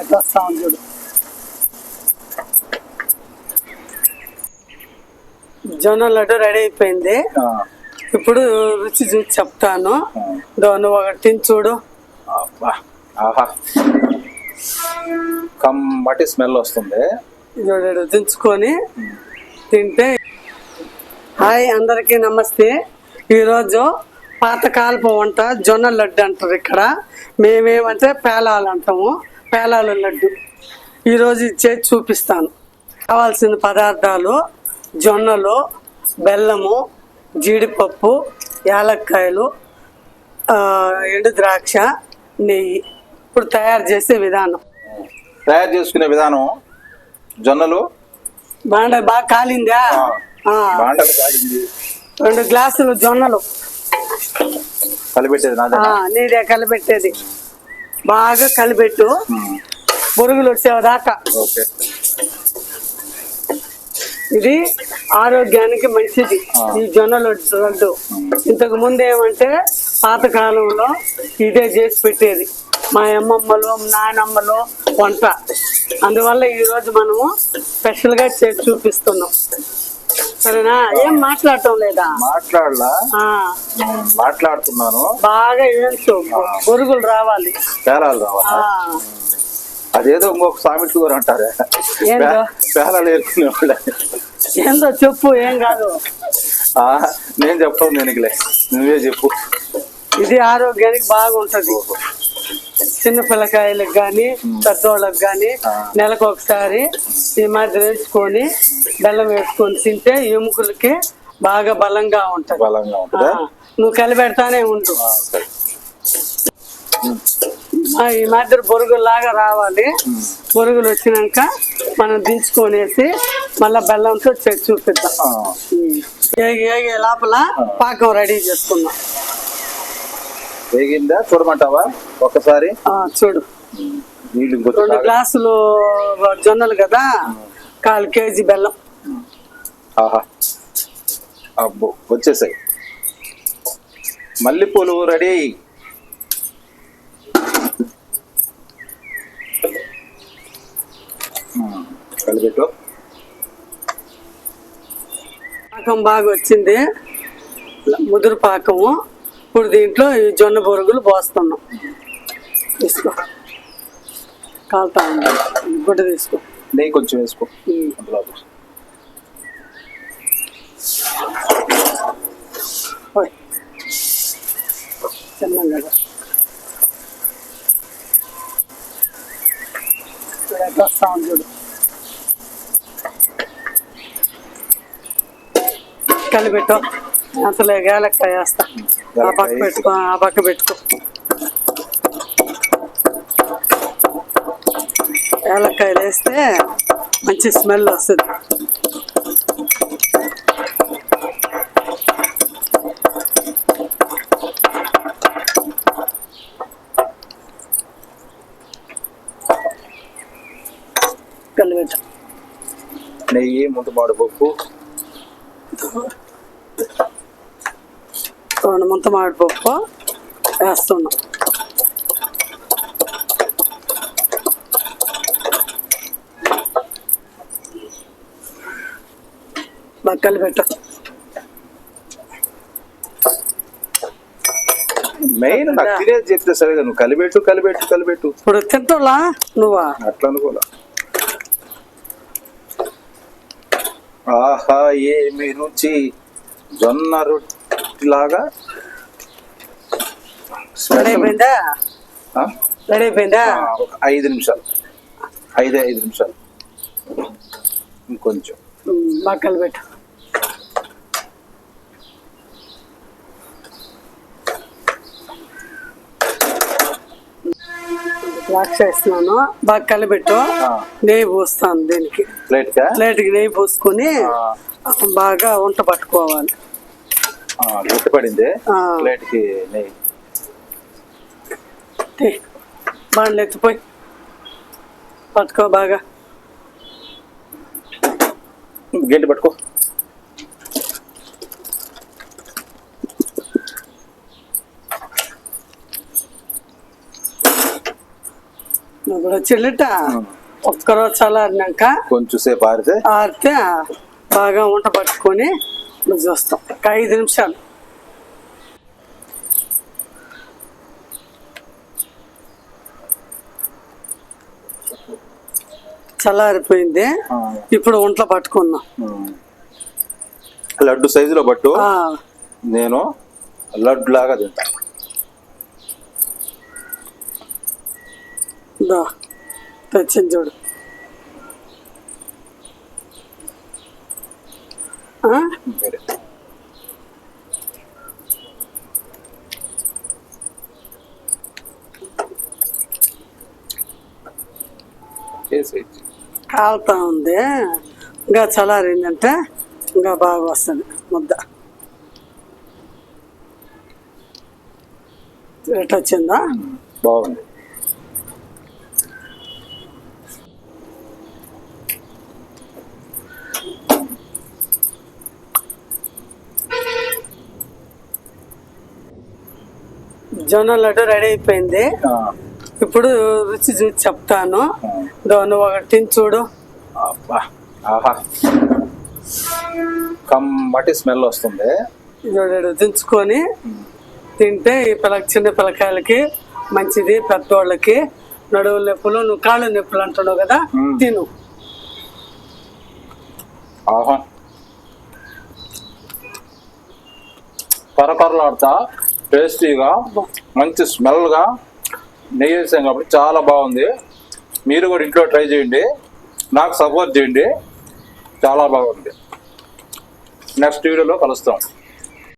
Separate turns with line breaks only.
ఎట్లా వస్తాం చూడు జొన్న లడ్డు రెడీ అయిపోయింది. ఇప్పుడు రుచి చూసి చెప్తాను.
ఆ.
దో నువ్వు ఒకటి తిని చూడు.
కమ్మటి స్మెల్ వస్తుంది.
చూడు దించుకొని తింటే. హాయ్ అందరికీ నమస్తే. ఈరోజు పాతకాలపు వంట జొన్న లడ్డు అంటారు ఇక్కడ. మేమేమంటే పేలాలు అంటాము. పేలాల లడ్డు. ఈరోజు ఇది చేసి చూపిస్తాను. కావాల్సిన పదార్థాలు జొన్నలు బెల్లము జీడిపప్పు యాలక్కాయలు ఎండు ద్రాక్ష నెయ్యి. ఇప్పుడు తయారు చేసే విధానం.
తయారు చేసుకునే విధానం జొన్నలు.
బాండ బాగా కాలిందా?
బాండలు
రెండు గ్లాసులు జొన్నలు.
కలిపెట్టేది నీదే
కలిపెట్టేది. బాగా కలిపెట్టు. బొరుగులు వచ్చేదాకా ఇది ఆరోగ్యానికి మంచిది. ఈ జొన్నలు లడ్డు ఇంతకు ముందు ఏమంటే పాతకాలంలో ఇదే చేసి పెట్టేది. మా అమ్మమ్మలు నాయనమ్మలు వంట. అందువల్ల ఈరోజు మనము స్పెషల్గా చేసి చూపిస్తున్నాం. సరేనా? ఏం మాట్లాడటం లేదా?
మాట్లాడలా? మాట్లాడుతున్నాను.
బాగా ఏంచు బొరుగులు రావాలి.
పేలాలు రావాలి? అదేదో ఇంకొక సామెత కూడా అంటారే.
ఏందో?
పే- పేలాలు ఏరుకునే వాళ్ళే.
ఏందో చెప్పు ఏం కాదు.
నేను చెప్పను నేనులే నువ్వే చెప్పు.
ఇది ఆరోగ్యానికి బాగుంటది. చిన్న పిల్లకాయలకు కానీ పెద్దోళ్ళకి కానీ. నెలకు ఒకసారి ఈ మాదిరి వేసుకొని బెల్లం వేసుకొని తింటే ఎముకలకి బాగా బలంగా ఉంటది.
బలంగా
ఆ,
ఉంటుందా
నువ్వు కలిపెడతానే ఉండు. ఈ మాదిరి బొరుగులాగా రావాలి. బొరుగులు వచ్చినాక మనం దించుకొనేసి మళ్ళా బెల్లంతో చూపిద్దాం. ఏగి ఏగి లోపల పాకం రెడీ చేసుకుందాం.
వేగిందా? చూడమంటావా? ఒక్కసారి
ఆ, చూడు. రెండు. గ్లాసులు జొన్నలు కదా? కాలు కేజీ బెల్లం.
ఆహా. అబ్బో వచ్చేసాయి. మల్లెపూలు రెడీ కలిపెట్టు.
పాకం బాగా వచ్చింది. ముదురు పాకము. ఇప్పుడు దీంట్లో ఈ జొన్న బొరుగులు పోస్తున్నాం. తీసుకో. కాలుతా ఉంది గుడ్డ తీసుకో.
నెయ్యి కొంచెం వేసుకో.
కదా. చూడు ఎట్లా వస్తా ఉంది చూడు. కలిపెట్టు. అంతలో ఏలక్కాయ వేస్తా. ఆ పక్క పెట్టుకో ఆ పక్క పెట్టుకో. ఏలక్కాయలు వేస్తే మంచి స్మెల్ వస్తుంది. కలిపెట్టు
నెయ్యి ముంతమాడు పప్పు
రెండు ముంత మామిడిపప్పు వేస్తున్నాం. బక్కలు పెట్టు.
మెయిన్ నాకు తినేది చెప్తే సరిగా నువ్వు కలిపెట్టు కలిపెట్టు కలిపెట్టు.
ఇప్పుడు తింటాలా నువ్వా?
అట్లా అనుకోలే. ఆహా ఏమి రుచి? జొన్న రొట్టిలాగా ఒక ఐదు నిమిషాలు. ఐదే ఐదు నిమిషాలు. ఇంకొంచెం.
బక్కలు పెట్టు. ద్రాక్ష వేస్తున్నాను. బాగా కలిపెట్టు. నెయ్యి పోస్తాను దీనికి. ప్లేట్కి నెయ్యి పోసుకొని బాగా వంట పట్టుకోవాలి.
గుర్తు పడింది
ఆ.
ప్లేట్కి నెయ్యి.
బాండ్లు ఎత్తిపోయి పట్టుకో బాగా.
గంటి పట్టుకో.
ఇప్పుడు చిల్లిట. ఒక్కరోజు చల్లారినాక
కొంచెం సేపు ఆరితే.
ఆరితే బాగా వంట పట్టుకొని ఇప్పుడు చూస్తాం ఒక ఐదు నిమిషాలు చల్లారిపోయింది. ఇప్పుడు ఒంట్లో పట్టుకుందాం
ఉమ్. లడ్డు సైజులో పట్టు. నేను లడ్డు లాగా తింటా.
దా. తెచ్చింది చూడు. కాలుతా ఉంది. ఇంకా చల్లారిందంటే ఇంకా బాగా వస్తుంది ముద్ద. ఎట్ వచ్చిందా?
బాగుంది.
జొన్న లడ్డు రెడీ అయిపోయింది. ఇప్పుడు రుచి చూసి చెప్తాను. దో నువ్వు ఒకటి తిని చూడు.
అబ్బా. ఆహా. కమ్మటి స్మెల్ వస్తుంది.
చూడు దించుకొని తింటే ఈ పిల్ల చిన్న పిల్లకాయలకి మంచిది పెద్దోళ్ళకి నడువు నొప్పులు నువ్వు కాళ్ళు నొప్పులు అంటున్నావు కదా. తిను.
ఆహా. కరకరలాడుతా టేస్టీగా మంచి స్మెల్గా నెయ్యి వేసాం కాబట్టి చాలా బాగుంది. మీరు కూడా ఇంట్లో ట్రై చేయండి. నాకు సపోర్ట్ చేయండి. చాలా బాగుంది. నెక్స్ట్ వీడియోలో కలుస్తాం.